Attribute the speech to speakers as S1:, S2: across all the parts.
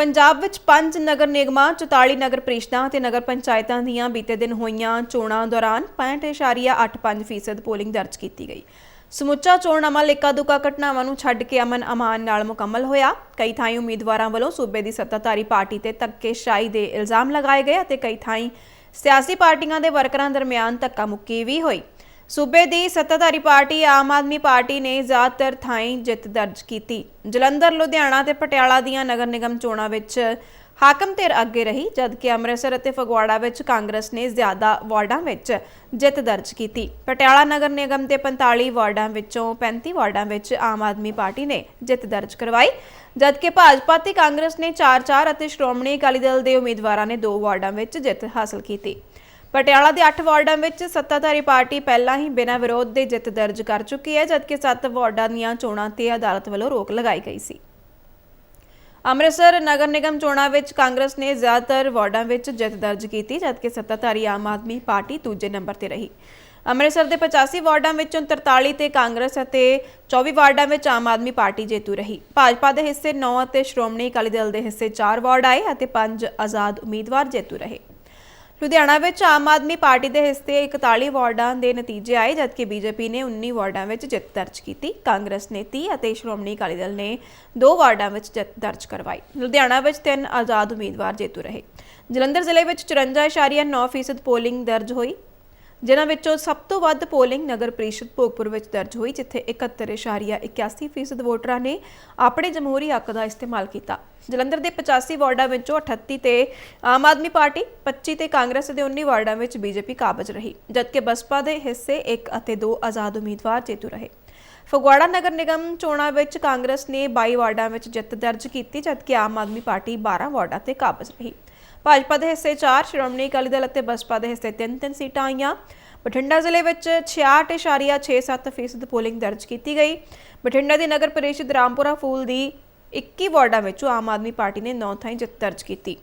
S1: ਪੰਜਾਬ ਵਿੱਚ ਪੰਜ ਨਗਰ ਨਿਗਮਾਂ 44 ਨਗਰ ਪ੍ਰੀਸ਼ਦਾਂ ਅਤੇ ਨਗਰ ਪੰਚਾਇਤਾਂ ਦੀਆਂ ਬੀਤੇ ਦਿਨ ਹੋਈਆਂ ਚੋਣਾਂ ਦੌਰਾਨ 65.85% ਪੋਲਿੰਗ ਦਰਜ ਕੀਤੀ ਗਈ। ਸਮੁੱਚਾ ਚੋਣ ਅਮਲ ਇੱਕਾ ਦੁੱਕਾ ਘਟਨਾਵਾਂ ਨੂੰ ਛੱਡ ਕੇ ਅਮਨ ਅਮਾਨ ਨਾਲ ਮੁਕੰਮਲ ਹੋਇਆ। ਕਈ ਥਾਈਂ ਉਮੀਦਵਾਰਾਂ ਵੱਲੋਂ ਸੂਬੇ ਦੀ ਸੱਤਾਧਾਰੀ ਪਾਰਟੀ ਤੇ ਧੱਕੇਸ਼ਾਹੀ ਦੇ ਇਲਜ਼ਾਮ ਲਗਾਏ ਗਏ ਅਤੇ ਕਈ ਥਾਈਂ ਸਿਆਸੀ ਪਾਰਟੀਆਂ ਦੇ ਵਰਕਰਾਂ ਦਰਮਿਆਨ ਧੱਕਾ ਮੁੱਕੀ ਵੀ ਹੋਈ। ਸੂਬੇ ਦੀ ਸੱਤਾਧਾਰੀ ਪਾਰਟੀ, ਆਮ ਆਦਮੀ ਪਾਰਟੀ ਨੇ ਜ਼ਿਆਦਾਤਰ ਥਾਈਂ ਜਿੱਤ ਦਰਜ ਕੀਤੀ। ਜਲੰਧਰ, ਲੁਧਿਆਣਾ ਤੇ ਪਟਿਆਲਾ ਦੀਆਂ ਨਗਰ ਨਿਗਮ ਚੋਣਾਂ ਵਿੱਚ ਹਾਕਮ ਧਿਰ ਅੱਗੇ ਰਹੀ, ਜਦਕਿ ਅੰਮ੍ਰਿਤਸਰ ਅਤੇ ਫਗਵਾੜਾ ਵਿੱਚ ਕਾਂਗਰਸ ਨੇ ਜ਼ਿਆਦਾ ਵਾਰਡਾਂ ਵਿੱਚ ਜਿੱਤ ਦਰਜ ਕੀਤੀ। ਪਟਿਆਲਾ ਨਗਰ ਨਿਗਮ ਦੇ 45 ਵਾਰਡਾਂ ਵਿੱਚੋਂ 35 ਵਾਰਡਾਂ ਵਿੱਚ ਆਮ ਆਦਮੀ ਪਾਰਟੀ ਨੇ ਜਿੱਤ ਦਰਜ ਕਰਵਾਈ, ਜਦਕਿ ਭਾਜਪਾ ਤੇ ਕਾਂਗਰਸ ਨੇ 4-4 ਅਤੇ ਸ਼੍ਰੋਮਣੀ ਅਕਾਲੀ ਦਲ ਦੇ ਉਮੀਦਵਾਰਾਂ ਨੇ 2 ਵਾਰਡਾਂ ਵਿੱਚ ਜਿੱਤ ਹਾਸਲ ਕੀਤੀ। ਪਟਿਆਲਾ ਦੇ 8 ਵਾਰਡਾਂ ਵਿੱਚ ਸੱਤਾਧਾਰੀ ਪਾਰਟੀ ਪਹਿਲਾਂ ਹੀ ਬਿਨਾਂ ਵਿਰੋਧ ਦੇ ਜਿੱਤ ਦਰਜ ਕਰ ਚੁੱਕੀ ਹੈ, ਜਦਕਿ 7 ਵਾਰਡਾਂ ਦੀਆਂ ਚੋਣਾਂ ਤੇ ਅਦਾਲਤ ਵੱਲੋਂ ਰੋਕ ਲਗਾਈ ਗਈ ਸੀ। ਅੰਮ੍ਰਿਤਸਰ ਨਗਰ ਨਿਗਮ ਚੋਣਾਂ ਵਿੱਚ ਕਾਂਗਰਸ ਨੇ ਜ਼ਿਆਦਾਤਰ ਵਾਰਡਾਂ ਵਿੱਚ ਜਿੱਤ ਦਰਜ ਕੀਤੀ, ਜਦਕਿ ਸੱਤਾਧਾਰੀ ਆਮ ਆਦਮੀ ਪਾਰਟੀ ਦੂਜੇ ਨੰਬਰ ਤੇ ਰਹੀ। ਅੰਮ੍ਰਿਤਸਰ ਦੇ 85 ਵਾਰਡਾਂ ਵਿੱਚੋਂ 43 ਤੇ ਕਾਂਗਰਸ ਅਤੇ 24 ਵਾਰਡਾਂ ਵਿੱਚ ਆਮ ਆਦਮੀ ਪਾਰਟੀ ਜੇਤੂ ਰਹੀ। ਭਾਜਪਾ ਦੇ ਹਿੱਸੇ 9 ਅਤੇ ਸ਼੍ਰੋਮਣੀ ਅਕਾਲੀ ਦਲ ਦੇ ਹਿੱਸੇ 4 ਵਾਰਡ ਆਏ ਅਤੇ 5 ਆਜ਼ਾਦ ਉਮੀਦਵਾਰ ਜੇਤੂ ਰਹੇ। ਲੁਧਿਆਣਾ ਵਿੱਚ ਆਮ ਆਦਮੀ ਪਾਰਟੀ ਦੇ ਹਿੱਸੇ 41 ਵਾਰਡਾਂ ਦੇ ਨਤੀਜੇ ਆਏ, ਜਦਕਿ ਬੀਜੇਪੀ ਨੇ 19 ਵਾਰਡਾਂ ਵਿੱਚ ਜਿੱਤ ਦਰਜ ਕੀਤੀ। ਕਾਂਗਰਸ ਨੇ 30 ਅਤੇ ਸ਼੍ਰੋਮਣੀ ਅਕਾਲੀ ਦਲ ਨੇ 2 ਵਾਰਡਾਂ ਵਿੱਚ ਜਿੱਤ ਦਰਜ ਕਰਵਾਈ। ਲੁਧਿਆਣਾ ਵਿੱਚ ਤਿੰਨ ਆਜ਼ਾਦ ਉਮੀਦਵਾਰ ਜੇਤੂ ਰਹੇ। ਜਲੰਧਰ ਜ਼ਿਲ੍ਹੇ ਵਿੱਚ 54.9% ਪੋਲਿੰਗ ਦਰਜ ਹੋਈ। ਜਿਨ੍ਹਾਂ ਵਿੱਚੋਂ ਸਭ ਤੋਂ ਵੱਧ ਪੋਲਿੰਗ ਨਗਰ ਪ੍ਰੀਸ਼ਦ ਭੋਗਪੁਰ ਵਿੱਚ ਦਰਜ ਹੋਈ, ਜਿੱਥੇ 71.81% ਵੋਟਰਾਂ ਨੇ ਆਪਣੇ ਜਮਹੂਰੀ ਹੱਕ ਦਾ ਇਸਤੇਮਾਲ ਕੀਤਾ। ਜਲੰਧਰ ਦੇ 85 ਵਾਰਡਾਂ ਵਿੱਚੋਂ 38 ਤੇ ਆਮ ਆਦਮੀ ਪਾਰਟੀ 25 ਤੇ ਕਾਂਗਰਸ ਦੇ 19 ਵਾਰਡਾਂ ਵਿੱਚ ਬੀਜੇਪੀ ਕਾਬਜ ਰਹੀ, ਜਦਕਿ ਬਸਪਾ ਦੇ ਹਿੱਸੇ 1 ਅਤੇ 2 ਆਜ਼ਾਦ ਉਮੀਦਵਾਰ ਜੇਤੂ ਰਹੇ। ਫਗਵਾੜਾ ਨਗਰ ਨਿਗਮ ਚੋਣਾਂ ਵਿੱਚ ਕਾਂਗਰਸ ਨੇ 22 ਵਾਰਡਾਂ ਵਿੱਚ ਜਿੱਤ ਦਰਜ ਕੀਤੀ, ਜਦਕਿ ਆਮ ਆਦਮੀ ਪਾਰਟੀ 12 ਵਾਰਡਾਂ ਤੇ ਕਾਬਜ ਰਹੀ। ਭਾਜਪਾ ਦੇ ਹਿੱਸੇ 4 ਸ਼੍ਰੋਮਣੀ ਅਕਾਲੀ ਦਲ ਅਤੇ ਬਸਪਾ ਦੇ ਹਿੱਸੇ 3-3 ਸੀਟਾਂ ਆਈਆਂ। ਬਠਿੰਡਾ ਜ਼ਿਲ੍ਹੇ ਵਿੱਚ 66.67% ਪੋਲਿੰਗ ਦਰਜ ਕੀਤੀ ਗਈ। ਬਠਿੰਡਾ ਦੀ ਨਗਰ ਪਰਿਸ਼ਦ ਰਾਮਪੁਰਾ ਫੂਲ ਦੀ 21 ਵਾਰਡਾਂ ਵਿੱਚੋਂ ਆਮ ਆਦਮੀ ਪਾਰਟੀ ਨੇ 9 ਥਾਈਂ ਜਿੱਤ ਦਰਜ ਕੀਤੀ।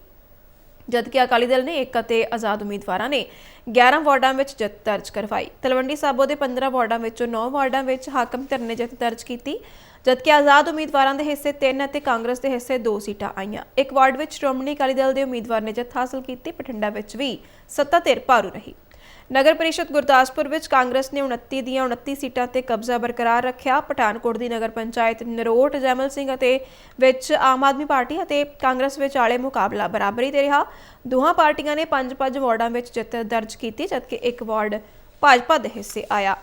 S1: ਜਦਕਿ ਅਕਾਲੀ ਦਲ ਨੇ ਇੱਕ ਅਤੇ ਆਜ਼ਾਦ ਉਮੀਦਵਾਰਾਂ ਨੇ 11 ਵਾਰਡਾਂ ਵਿੱਚ ਜਿੱਤ ਦਰਜ ਕਰਵਾਈ। ਤਲਵੰਡੀ ਸਾਬੋ ਦੇ 15 ਵਾਰਡਾਂ ਵਿੱਚੋਂ 9 ਵਾਰਡਾਂ ਵਿੱਚ ਹਾਕਮ ਧਿਰ ਨੇ ਜਿੱਤ ਦਰਜ ਕੀਤੀ, ਜਦਕਿ ਆਜ਼ਾਦ ਉਮੀਦਵਾਰਾਂ ਦੇ ਹਿੱਸੇ 3 ਅਤੇ ਕਾਂਗਰਸ ਦੇ ਹਿੱਸੇ 2 ਸੀਟਾਂ ਆਈਆਂ। ਇੱਕ ਵਾਰਡ ਵਿੱਚ ਸ਼੍ਰੋਮਣੀ ਅਕਾਲੀ ਦਲ ਦੇ ਉਮੀਦਵਾਰ ਨੇ ਜਿੱਤ ਹਾਸਲ ਕੀਤੀ, ਬਠਿੰਡਾ ਵਿੱਚ ਵੀ ਸੱਤਾ ਧਿਰ ਭਾਰੂ ਰਹੀ। ਨਗਰ ਪ੍ਰੀਸ਼ਦ ਗੁਰਦਾਸਪੁਰ ਵਿੱਚ ਕਾਂਗਰਸ ਨੇ 29 ਦੀਆਂ 29 ਸੀਟਾਂ ਤੇ ਕਬਜ਼ਾ ਬਰਕਰਾਰ ਰੱਖਿਆ। ਪਠਾਨਕੋਟ ਦੀ ਨਗਰ ਪੰਚਾਇਤ ਨਰੋਟ ਜੈਮਲ ਸਿੰਘ ਅਤੇ ਵਿੱਚ ਆਮ ਆਦਮੀ ਪਾਰਟੀ ਅਤੇ ਕਾਂਗਰਸ ਵਿੱਚ ਆਲੇ ਮੁਕਾਬਲਾ ਬਰਾਬਰੀ ਤੇ ਰਿਹਾ। ਦੋਹਾਂ ਪਾਰਟੀਆਂ ਨੇ ਪੰਜ ਪੰਜ ਵਾਰਡਾਂ ਵਿੱਚ ਜਿੱਤ ਦਰਜ ਕੀਤੀ, ਜਦਕਿ ਇੱਕ ਵਾਰਡ ਭਾਜਪਾ ਦੇ ਹਿੱਸੇ ਆਇਆ।